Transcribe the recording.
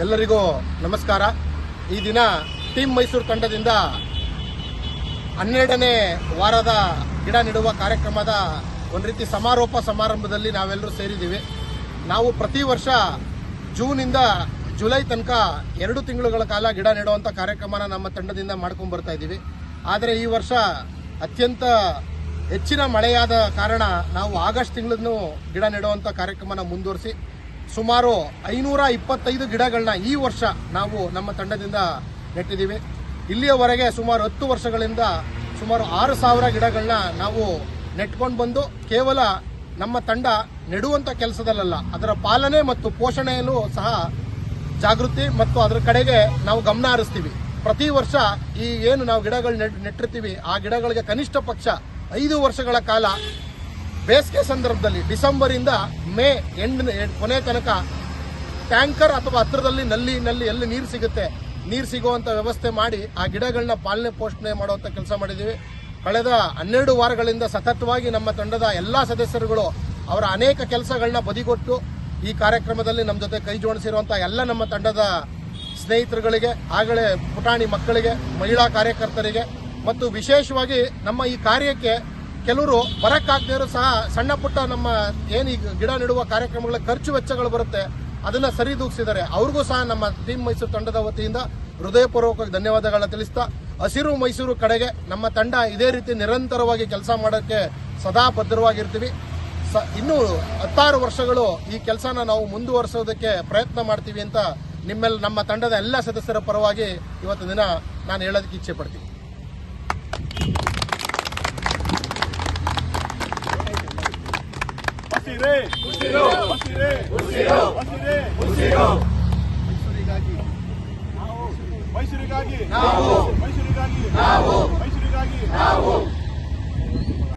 ಎಲ್ಲರಿಗೂ ನಮಸ್ಕಾರ. ಈ ದಿನ ಟೀಮ್ ಮೈಸೂರು ತಂಡದಿಂದ ಹನ್ನೆರಡನೇ ವಾರದ ಗಿಡ ನೆಡುವ ಕಾರ್ಯಕ್ರಮದ ಒಂದು ರೀತಿ ಸಮಾರೋಪ ಸಮಾರಂಭದಲ್ಲಿ ನಾವೆಲ್ಲರೂ ಸೇರಿದ್ದೀವಿ. ನಾವು ಪ್ರತಿ ವರ್ಷ ಜೂನಿಂದ ಜುಲೈ ತನಕ ಎರಡು ತಿಂಗಳುಗಳ ಕಾಲ ಗಿಡ ನೆಡುವಂಥ ಕಾರ್ಯಕ್ರಮನ ನಮ್ಮ ತಂಡದಿಂದ ಮಾಡ್ಕೊಂಡು ಬರ್ತಾ ಇದ್ದೀವಿ. ಆದರೆ ಈ ವರ್ಷ ಅತ್ಯಂತ ಹೆಚ್ಚಿನ ಮಳೆಯಾದ ಕಾರಣ ನಾವು ಆಗಸ್ಟ್ ತಿಂಗಳನ್ನು ಗಿಡ ನೆಡುವಂಥ ಕಾರ್ಯಕ್ರಮನ ಮುಂದುವರಿಸಿ ಸುಮಾರು ಐನೂರ ಇಪ್ಪತ್ತೈದು ಗಿಡಗಳನ್ನ ಈ ವರ್ಷ ನಾವು ನಮ್ಮ ತಂಡದಿಂದ ನೆಟ್ಟಿದ್ದೀವಿ. ಇಲ್ಲಿಯವರೆಗೆ ಸುಮಾರು ಹತ್ತು ವರ್ಷಗಳಿಂದ ಸುಮಾರು ಆರು ಸಾವಿರ ಗಿಡಗಳನ್ನ ನಾವು ನೆಟ್ಕೊಂಡು ಬಂದು ಕೇವಲ ನಮ್ಮ ತಂಡ ನೆಡುವಂಥ ಕೆಲಸದಲ್ಲ ಅದರ ಪಾಲನೆ ಮತ್ತು ಪೋಷಣೆಯಲ್ಲೂ ಸಹ ಜಾಗೃತಿ ಮತ್ತು ಅದರ ಕಡೆಗೆ ನಾವು ಗಮನ ಹರಿಸ್ತೀವಿ. ಪ್ರತಿ ವರ್ಷ ಈ ಏನು ನಾವು ಗಿಡಗಳು ನೆಟ್ ನೆಟ್ಟಿರ್ತೀವಿ, ಆ ಗಿಡಗಳಿಗೆ ಕನಿಷ್ಠ ಪಕ್ಷ ಐದು ವರ್ಷಗಳ ಕಾಲ ಬೇಸಿಗೆ ಸಂದರ್ಭದಲ್ಲಿ ಡಿಸೆಂಬರಿಂದ ಮೇ ಎಂಡ್ ಕೊನೆ ತನಕ ಟ್ಯಾಂಕರ್ ಅಥವಾ ಹತ್ರದಲ್ಲಿ ನಲ್ಲಿ ನಲ್ಲಿ ಎಲ್ಲಿ ನೀರು ಸಿಗುತ್ತೆ, ನೀರು ಸಿಗುವಂತ ವ್ಯವಸ್ಥೆ ಮಾಡಿ ಆ ಗಿಡಗಳನ್ನ ಪಾಲನೆ ಪೋಷಣೆ ಮಾಡುವಂತ ಕೆಲಸ ಮಾಡಿದ್ದೀವಿ. ಕಳೆದ ಹನ್ನೆರಡು ವಾರಗಳಿಂದ ಸತತವಾಗಿ ನಮ್ಮ ತಂಡದ ಎಲ್ಲಾ ಸದಸ್ಯರುಗಳು ಅವರ ಅನೇಕ ಕೆಲಸಗಳನ್ನ ಬದಿಗೊಟ್ಟು ಈ ಕಾರ್ಯಕ್ರಮದಲ್ಲಿ ನಮ್ಮ ಜೊತೆ ಕೈ ಜೋಡಿಸಿರುವಂಥ ಎಲ್ಲ ನಮ್ಮ ತಂಡದ ಸ್ನೇಹಿತರುಗಳಿಗೆ, ಆಗಲೇ ಪುಟಾಣಿ ಮಕ್ಕಳಿಗೆ, ಮಹಿಳಾ ಕಾರ್ಯಕರ್ತರಿಗೆ ಮತ್ತು ವಿಶೇಷವಾಗಿ ನಮ್ಮ ಈ ಕಾರ್ಯಕ್ಕೆ ಕೆಲವರು ಬರಕ್ಕಾಗದೇ ಇರೋ ಸಹ ಸಣ್ಣ ಪುಟ್ಟ ನಮ್ಮ ಏನು ಈ ಗಿಡ ನೆಡುವ ಕಾರ್ಯಕ್ರಮಗಳ ಖರ್ಚು ವೆಚ್ಚಗಳು ಬರುತ್ತೆ, ಅದನ್ನ ಸರಿದೂಗಿಸಿದ್ದಾರೆ ಅವ್ರಿಗೂ ಸಹ ನಮ್ಮ ಟೀಮ್ ಮೈಸೂರು ತಂಡದ ವತಿಯಿಂದ ಹೃದಯಪೂರ್ವಕವಾಗಿ ಧನ್ಯವಾದಗಳನ್ನ ತಿಳಿಸ್ತಾ, ಹಸಿರು ಮೈಸೂರು ಕಡೆಗೆ ನಮ್ಮ ತಂಡ ಇದೇ ರೀತಿ ನಿರಂತರವಾಗಿ ಕೆಲಸ ಮಾಡೋಕ್ಕೆ ಸದಾ ಬದ್ಧವಾಗಿರ್ತೀವಿ. ಸ, ಇನ್ನೂ ಹತ್ತಾರು ವರ್ಷಗಳು ಈ ಕೆಲಸನ ನಾವು ಮುಂದುವರಿಸೋದಕ್ಕೆ ಪ್ರಯತ್ನ ಮಾಡ್ತೀವಿ ಅಂತ ನಿಮ್ಮೆಲ್ಲ ನಮ್ಮ ತಂಡದ ಎಲ್ಲ ಸದಸ್ಯರ ಪರವಾಗಿ ಇವತ್ತು ದಿನ ನಾನು ಹೇಳೋದಕ್ಕೆ ಇಚ್ಛೆ ಪಡ್ತೀನಿ. ಉಸಿರು ಉಸಿರು ಉಸಿರು ನಾವು ಮೈಸೂರಿಗಾಗಿ ನಾವು ಮೈಸೂರಿಗಾಗಿ ನಾವು ಮೈಸೂರಿಗಾಗಿ ನಾವು